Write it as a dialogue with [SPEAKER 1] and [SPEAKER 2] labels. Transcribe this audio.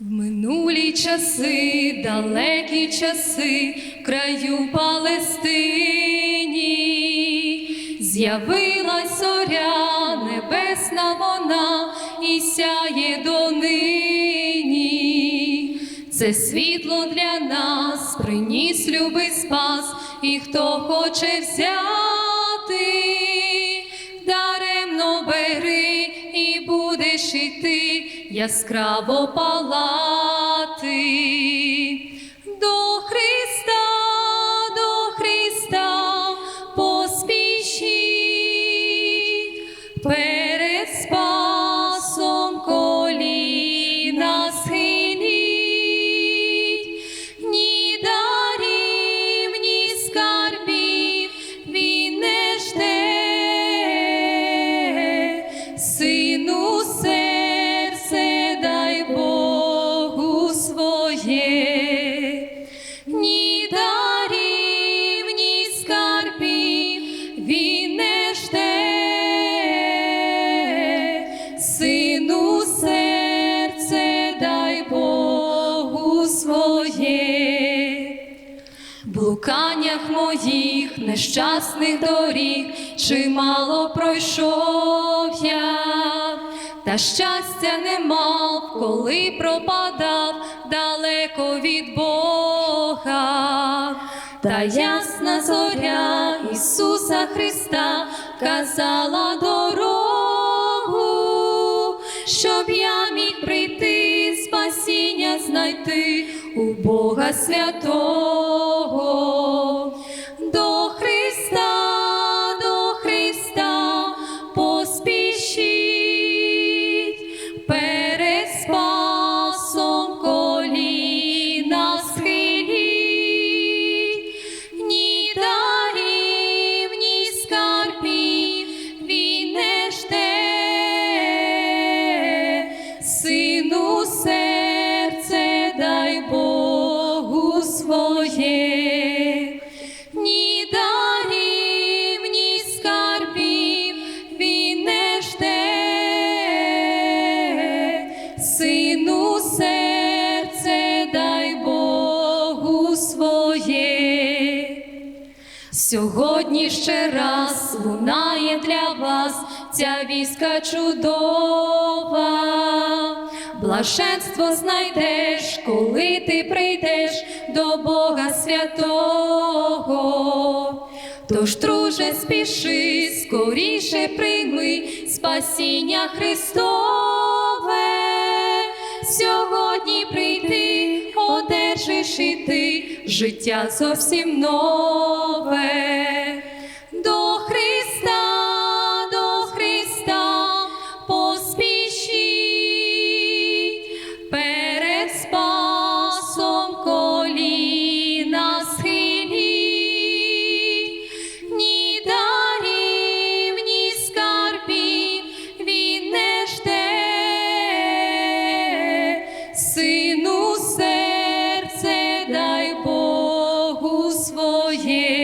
[SPEAKER 1] В минулі часи, далекі часи, в краю Палестині, з'явилась зоря, небесна вона і сяє донині. Це світло для нас приніс любий спас, і хто хоче взяти, яскраво палати. В моїх нещасних доріг чимало пройшов я, та щастя не мав, коли пропадав далеко від Бога. Та ясна зоря Ісуса Христа казала дорогу, щоб я міг прийти, спасіння знайти у Бога святого. Своє, ні дарів, ні скарбів він не жде, сину серце дай Богу своє. Сьогодні ще раз лунає для вас ця віска чудова. Блаженство знайдеш, коли ти прийдеш до Бога святого. Тож, друже, спіши, скоріше прийми спасіння Христове. Сьогодні прийти, одержиш і ти життя зовсім нове. ye